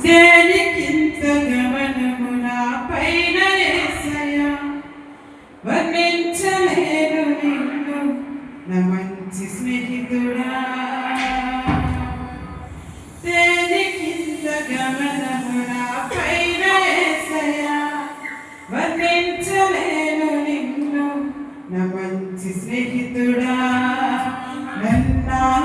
దేనికింత గమనము పైన వర్ణించలేను నిన్ను నా మంచి స్నేహితుడా. దేనికింత గమనము పైన వర్ణించలేను నిన్ను నా మంచి స్నేహితుడా. నన్నా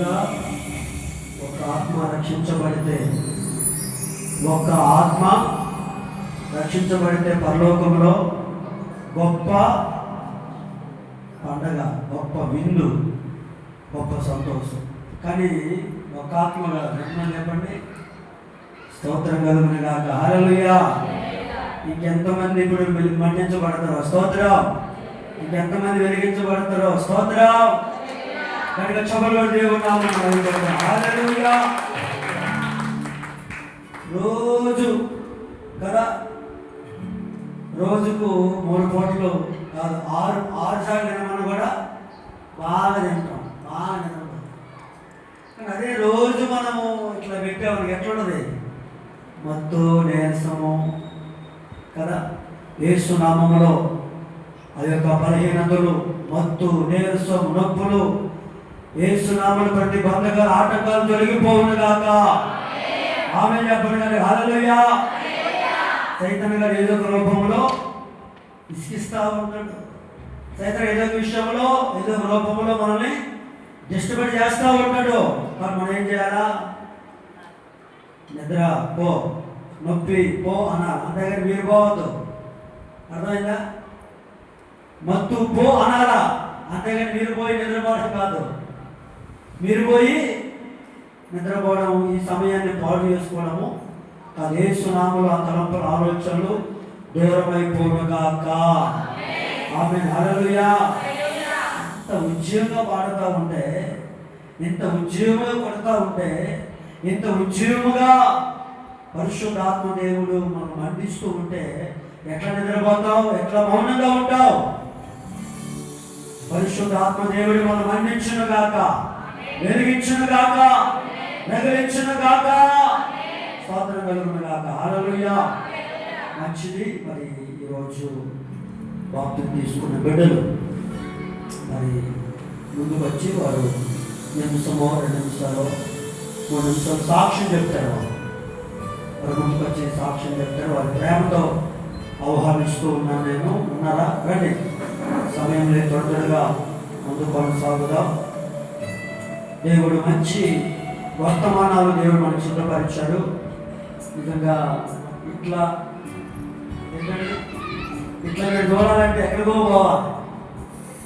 నిజంగా ఒక ఆత్మ రక్షించబడితే ఒక ఆత్మ రక్షించబడితే పరలోకంలో గొప్ప పండగ గొప్ప విందు గొప్ప సంతోషం. కానీ ఒక ఆత్మ రక్షణ చెప్పండి? స్తోత్రం కలుగుని కాక హారలుయ్యా ఇంకెంతమంది ఇప్పుడు మన్నించబడతారో? స్తోత్రం. ఇంకెంతమంది వెలిగించబడతారో? స్తోత్రం. కనుక చబలో దేవుడు రోజు కదా రోజుకు మూడు పూటలు కాదు ఆరు ఆరు సార్లు తినమని కూడా బాగా తింటాం బాగా తింటాం కానీ అదే రోజు మనము ఇట్లా పెట్టామని ఎట్లున్నది మత్తు నీరసము కదా? ఏసు నామములో అది యొక్క బలహీనతలు మత్తు నీరసం నొప్పులు ఏసునామను నామములు ప్రతి బంధకాలు ఆటంకాలు తొలగిపోవును గాక. ఆమె చెప్పండి కానీ చైతన్య గారు ఏదో ఒక రూపంలో ఇసుకిస్తా ఉంటాడు చైతన్య ఏదో ఒక విషయంలో ఏదో ఒక రూపంలో మనల్ని డిస్టర్బెంట్ చేస్తూ ఉంటాడు మరి మనం ఏం చేయాలా? నిద్ర పో నొప్పి పో అనాలి. అంతేగాని మీరు పోవద్దు. అర్థమైందా? మత్తు పో అనాలా? అంతేగాని మీరు పోయి నిద్రపోవడం కాదు. మీరు పోయి నిద్రపోవడం ఈ సమయాన్ని పాడు చేసుకోవడము. కదేశునాములు ఆ తలంపుల ఆలోచనలు దూరమైపోనుగాక. ఆమె నరలుయా ఇంత ఉద్యోగంగా పాడుతూ ఉంటే ఇంత ఉద్యోగంగా కొడతా ఉంటే ఇంత ఉద్యోగముగా పరిశుద్ధాత్మ దేవుడు మనం మండిస్తూ ఉంటే ఎట్లా నిద్రపోతావు ఎట్లా మౌనంగా ఉంటావు? పరిశుద్ధాత్మ దేవుడు మనం మండించును గాక వెలిగించును గాక. వెలిగించును గాక. స్తోత్రం కలుగును గాక. హల్లెలూయా. మంచిది. మరి ఈరోజు బాప్తిని తీసుకున్న బిడ్డలు మరి ముందుకు వచ్చి వారు నిమిషమో రెండు నిమిషాలు మూడు నిమిషాలు సాక్ష్యం చెప్తారు. వారు. ముందుకు వచ్చి సాక్ష్యం చెప్తారు. వారి ప్రేమతో ఆహ్వానిస్తూ ఉన్నాను నేను. ఉన్నారా? రండి. సమయం లేదు త్వర త్వరగా ముందు కొనసాగుదాం. దేవుడు మంచి వర్తమానాలు దేవుడు మనకు సిద్ధపరిచాడు. నిజంగా ఇట్లా ఇట్లా మీరు చూడాలంటే ఎక్కడికో పోవాలి.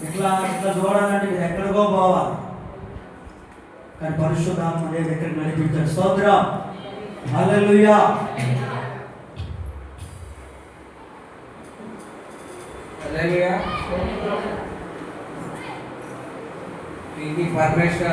ఇట్లా ఇట్లా చూడాలంటే మీరు ఎక్కడికో పోవాలి. కానీ పరిశుద్ధాత్మ దేవుడు ఎక్కడ నడిపించాడు? స్తోత్ర. హల్లెలూయా. హల్లెలూయా. ఇది పరమేశ్వర